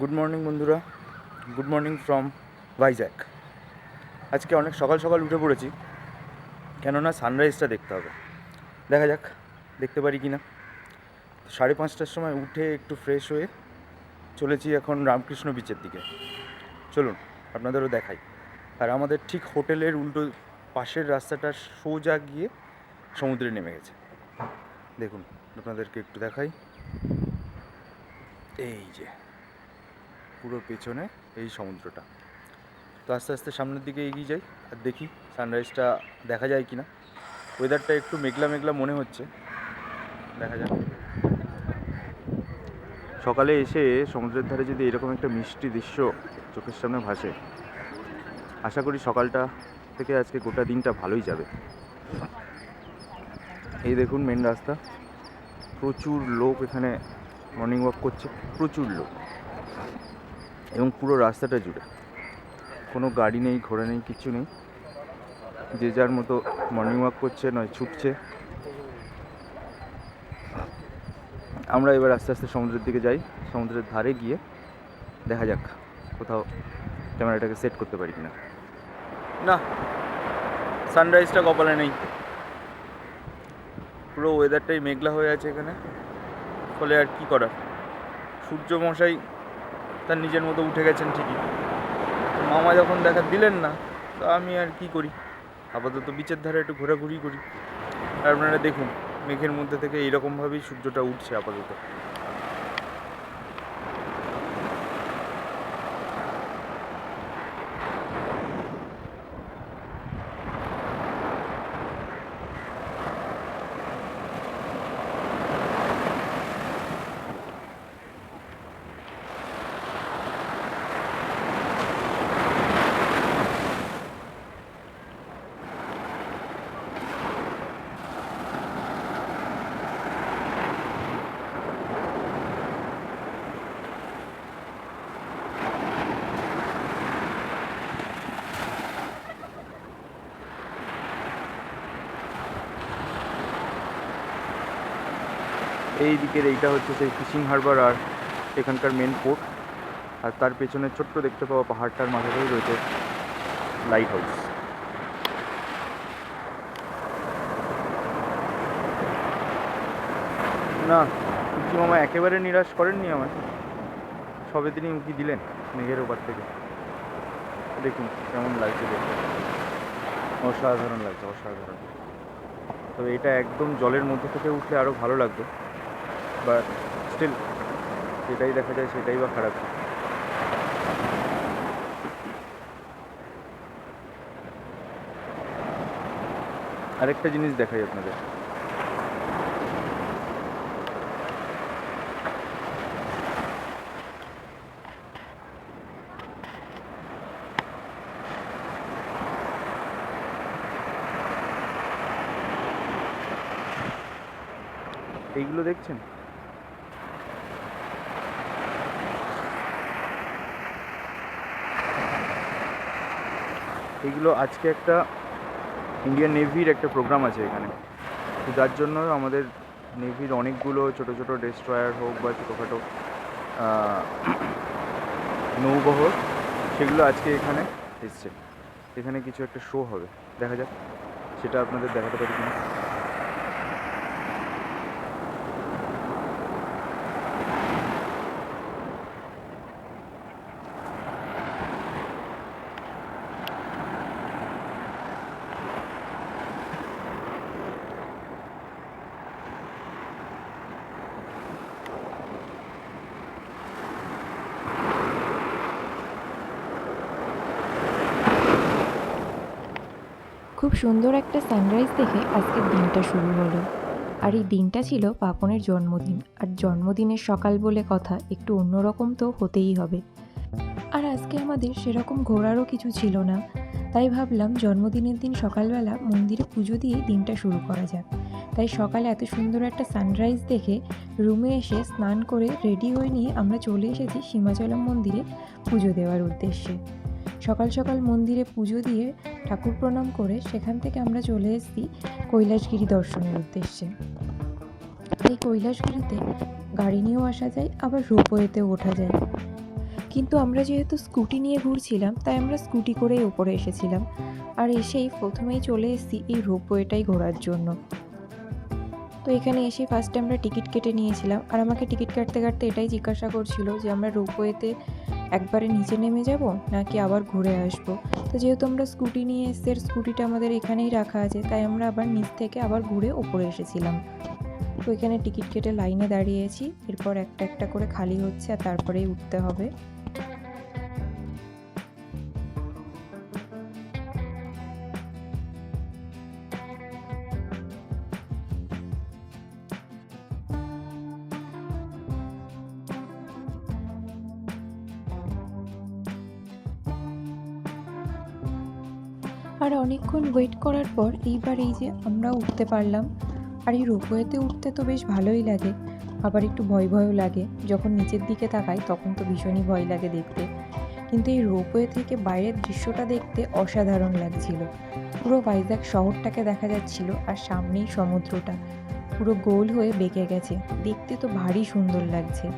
Good morning বন্ধুরা। Good morning from Vizag আজকে অনেক সকাল সকাল উঠে পড়েছি। কেননা সানরাইজটা দেখতে হবে। দেখা যাক, দেখতে পারি কি না সাড়ে পাঁচটার সময় উঠে একটু ফ্রেশ হয়ে চলেছি এখন রামকৃষ্ণ বিচের দিকে। চলুন, আপনাদেরও দেখাই। আর আমাদের ঠিক হোটেলের উল্টো পাশের রাস্তাটা সোজা গিয়ে সমুদ্রে নেমে গেছে। দেখুন, আপনাদেরকে একটু দেখাই। এই যে। পুরো পেছনে এই সমুদ্রটা। তো আস্তে আস্তে সামনের দিকে এগিয়ে যাই আর দেখি সানরাইজটা দেখা যায় কি না ওয়েদারটা একটু মেঘলা মেঘলা মনে হচ্ছে। দেখা যাক। সকালে এসে সমুদ্রের ধারে যদি এরকম একটা মিষ্টি দৃশ্য চোখের সামনে ভাসে, আশা করি সকালটা থেকে আজকে গোটা দিনটা ভালোই যাবে। এই দেখুন মেন রাস্তা। প্রচুর লোক এখানে মর্নিং ওয়াক করছে। প্রচুর লোক। এবং পুরো রাস্তাটা জুড়ে। কোনো গাড়ি নেই, ঘোড়া নেই কিচ্ছু নেই। যে যার মতো মর্নিং ওয়াক করছে, নয় ছুটছে। আমরা এবার আস্তে আস্তে সমুদ্রের দিকে যাই। সমুদ্রের ধারে গিয়ে দেখা যাক কোথাও ক্যামেরাটাকে সেট করতে পারি কিনা। না সানরাইজটা কপালে নেই। পুরো ওয়েদারটাই মেঘলা হয়ে আছে এখানে। ফলে আর কি করার? সূর্য মশাই তার নিজের মতো উঠে গেছেন ঠিকই। মামা যখন দেখা দিলেন না, তো আমি আর কি করি? আপাতত বিচের ধারে একটু ঘোরাঘুরি করি। আপনারা দেখুন, মেঘের মধ্যে থেকে এইরকমভাবেই সূর্যটা উঠছে আপাতত। এই দিকের এইটা হচ্ছে সেই ফিশিং হারবার আর এখানকার মেন পোর্ট আর তার পেছনে ছোট্ট দেখতে পাওয়া পাহাড়টার মাথাতেই রয়েছে লাইট হাউস না সূর্যি মামা একেবারে নিরাশ করেননি আমায়। সবে তিনি উঁকি দিলেন মেঘের ওপার থেকে। দেখুন কেমন লাগছে দেখতে। অসাধারণ লাগছে, অসাধারণ। তবে এটা একদম জলের মধ্যে থেকে উঠলে আরও ভালো লাগতো বাট স্টিল যেটাই দেখা যায় সেটাই বা খারাপ। আরেকটা জিনিস দেখাই আপনাদের। এইগুলো দেখছেন? এইগুলো আজকে একটা ইন্ডিয়ান নেভির একটা প্রোগ্রাম আছে এখানে। তো যার জন্য আমাদের নেভির অনেকগুলো ছোট ছোট ডেস্ট্রয়ার হোক বা ছোটোখাটো নৌবহ সেগুলো আজকে এখানে এসছে। এখানে কিছু একটা শো হবে। দেখা যাক, সেটা আপনাদের দেখাতে পারি কিনা। খুব সুন্দর একটা সানরাইজ দেখে আজকের দিনটা শুরু হলো। আর এই দিনটা ছিল পাপনের জন্মদিন। আর জন্মদিনের সকাল বলে কথা একটু অন্যরকম তো হতেই হবে। আর আজকে আমাদের সেরকম ঘোরারও কিছু ছিল না। তাই ভাবলাম জন্মদিনের দিন সকালবেলা মন্দিরে পুজো দিয়ে দিনটা শুরু করা যাক। তাই সকালে এত সুন্দর একটা সানরাইজ দেখে রুমে এসে স্নান করে রেডি হয়ে নিয়ে আমরা চলে এসেছি সীমাচলম মন্দিরে পুজো দেওয়ার উদ্দেশ্যে। সকাল সকাল মন্দিরে পুজো দিয়ে ঠাকুর প্রণাম করে সেখান থেকে আমরা চলে এসেছি কৈলাসগিরি দর্শনের উদ্দেশ্যে। এই কৈলাসগিরিতে গাড়ি নিয়েও আসা যায়, আবার রোপওয়েতেও ওঠা যায়। কিন্তু আমরা যেহেতু স্কুটি নিয়ে ঘুরছিলাম, তাই আমরা স্কুটি করেই ওপরে এসেছিলাম। আর এসেই প্রথমেই চলে এসেছি এই রোপওয়েটাই ঘোরার জন্য। তো এখানে এসে ফার্স্টে আমরা টিকিট কেটে নিয়েছিলাম। আর আমাকে টিকিট কাটতে কাটতে এটাই জিজ্ঞাসা করছিল যে আমরা রোপওয়েতে একবারে নিচে নেমে যাব নাকি আবার ঘুরে আসব? তো যেহেতু আমরা স্কুটি নিয়ে এসে আর স্কুটিটা আমাদের এখানেই রাখা আছে, তাই আমরা আবার নিচ থেকে আবার ঘুরে ওপরে এসেছিলাম। তো এখানে টিকিট কেটে লাইনে দাঁড়িয়েছি এরপর একটা একটা করে খালি হচ্ছে আর তারপরেই উঠতে হবে। আর অনেকক্ষণ ওয়েট করার পর এইবার এই যে আমরা উঠতে পারলাম। আর এই রোপওয়েতে উঠতে তো বেশ ভালোই লাগে। আবার একটু ভয় ভয়ও লাগে। যখন নিচের দিকে তাকাই তখন তো ভীষণই ভয় লাগে দেখতে। কিন্তু এই রোপওয়ে থেকে বাইরের দৃশ্যটা দেখতে অসাধারণ লাগছিল। পুরো ভাইজ্যাক শহরটাকে দেখা যাচ্ছিল আর সামনেই সমুদ্রটা। পুরো গোল হয়ে বেঁকে গেছে। দেখতে তো ভারী সুন্দর লাগছে।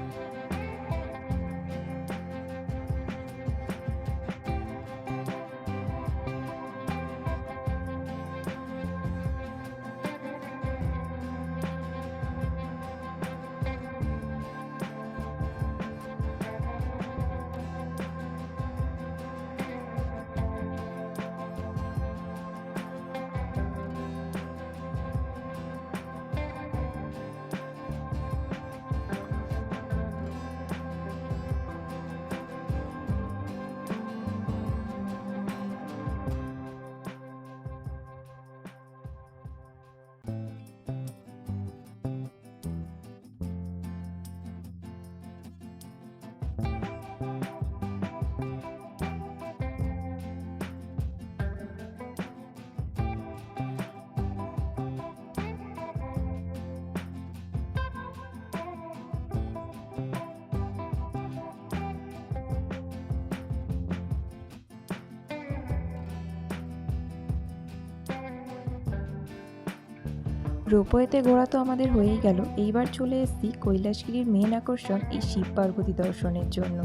রোপওয়েতে ঘোরা তো আমাদের হয়েই গেল। এইবার চলে এসেছি কৈলাসগিরির মেন আকর্ষণ এই শিব পার্বতী দর্শনের জন্য।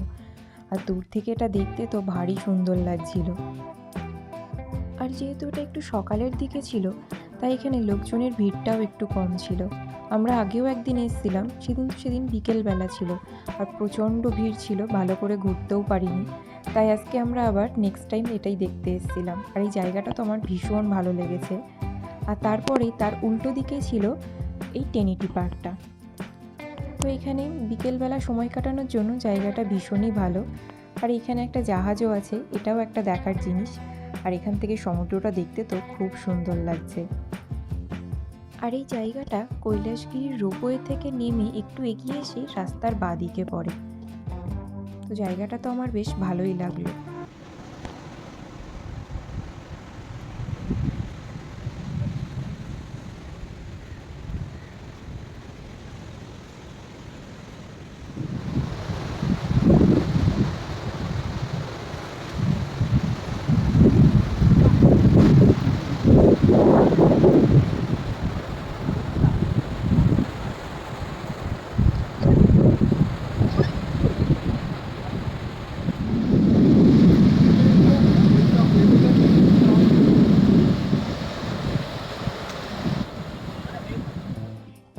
আর দূর থেকে এটা দেখতে তো ভারী সুন্দর লাগছিল। আর যেহেতু এটা একটু সকালের দিকে ছিল, তাই এখানে লোকজনের ভিড়টাও একটু কম ছিল। আমরা আগেও একদিন এসেছিলাম, সেদিন তো সেদিন বিকেলবেলা ছিল। আর প্রচণ্ড ভিড় ছিল, ভালো করে ঘুরতেও পারিনি। তাই আজকে আমরা আবার নেক্সট টাইম এটাই দেখতে এসেছিলাম। আর এই জায়গাটা তো আমার ভীষণ ভালো লেগেছে। আর তারপরেই তার উল্টো দিকে ছিল এই টেনিটি পার্কটা। তো এখানে বিকেলবেলা সময় কাটানোর জন্য জায়গাটা ভীষণই ভালো। আর এখানে একটা জাহাজও আছে, এটাও একটা দেখার জিনিস। আর এখান থেকে সমুদ্রটা দেখতে তো খুব সুন্দর লাগছে। আর এই জায়গাটা কৈলাসগিরির রোপওয়ে থেকে নেমে একটু এগিয়ে এসে রাস্তার বাঁদিকে পড়ে। তো জায়গাটা তো আমার বেশ ভালোই লাগল।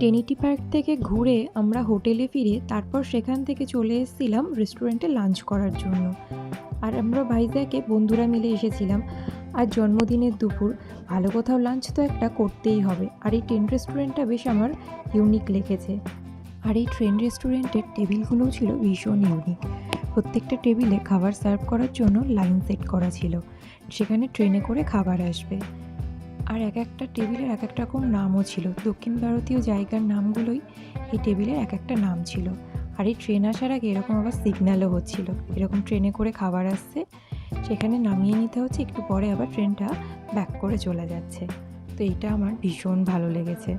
টেনিটি পার্ক থেকে ঘুরে আমরা হোটেলে ফিরে তারপর সেখান থেকে চলে এসেছিলাম রেস্টুরেন্টে লাঞ্চ করার জন্য। আর আমরা ভাইজ্যাকে বন্ধুরা মিলে এসেছিলাম। আর জন্মদিনের দুপুর, ভালো কোথাও লাঞ্চ তো একটা করতেই হবে। আর এই ট্রেন রেস্টুরেন্টটা বেশ আমার ইউনিক লেগেছে। আর এই ট্রেন রেস্টুরেন্টের টেবিলগুলোও ছিল ভীষণ ইউনিক প্রত্যেকটা টেবিলে খাবার সার্ভ করার জন্য লাইন সেট করা ছিল। সেখানে ট্রেনে করে খাবার আসবে। আর এক একটা টেবিলের এক এক রকম নামও ছিল। দক্ষিণ ভারতীয় জায়গার নামগুলোই এই টেবিলের এক একটা নাম ছিল। আর এই ট্রেন আসার আগে এরকম আবার সিগন্যালও হচ্ছিল। এরকম ট্রেনে করে খাবার আসছে, সেখানে নামিয়ে নিতে হচ্ছে, একটু পরে আবার ট্রেনটা ব্যাক করে চলে যাচ্ছে। তো এটা আমার ভীষণ ভালো লেগেছে।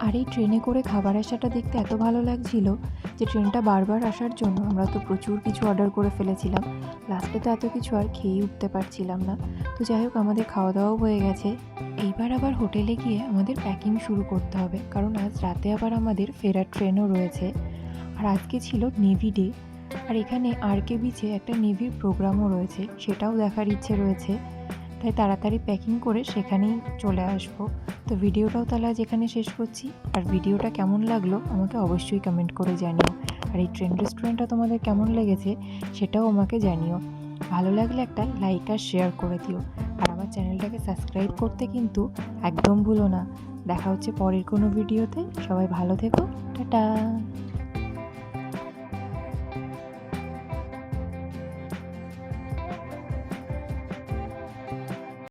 আর এই ট্রেনে করে খাবার আসাটা দেখতে এত ভালো লাগছিল যে ট্রেনটা বারবার আসার জন্য আমরা তো প্রচুর কিছু অর্ডার করে ফেলেছিলাম। লাস্টে তো এত কিছু আর খেয়েই উঠতে পারছিলাম না। তো যাই হোক, আমাদের খাওয়া দাওয়াও হয়ে গেছে। এইবার আবার হোটেলে গিয়ে আমাদের প্যাকিং শুরু করতে হবে। কারণ আজ রাতে আবার আমাদের ফেরার ট্রেনও রয়েছে। আর আজকে ছিল নেভি ডে আর এখানে আর কে বিচে একটা নেভির প্রোগ্রামও রয়েছে। সেটাও দেখার ইচ্ছে রয়েছে। তাই তাড়াতাড়ি প্যাকিং করে সেখানেই চলে আসব। তো ভিডিওটাও তাহলে আজ এখানে শেষ করছি। আর ভিডিওটা কেমন লাগল আমাকে অবশ্যই কমেন্ট করে জানিও। আর এই ট্রেন রেস্টুরেন্টটা তোমাদের কেমন লেগেছে সেটাও আমাকে জানিও। ভালো লাগলে একটা লাইক আর শেয়ার করে দিও। আর আমার চ্যানেলটাকে সাবস্ক্রাইব করতে কিন্তু একদম ভুলো না। দেখা হচ্ছে পরের কোনো ভিডিওতে সবাই ভালো থেকো। টাটা!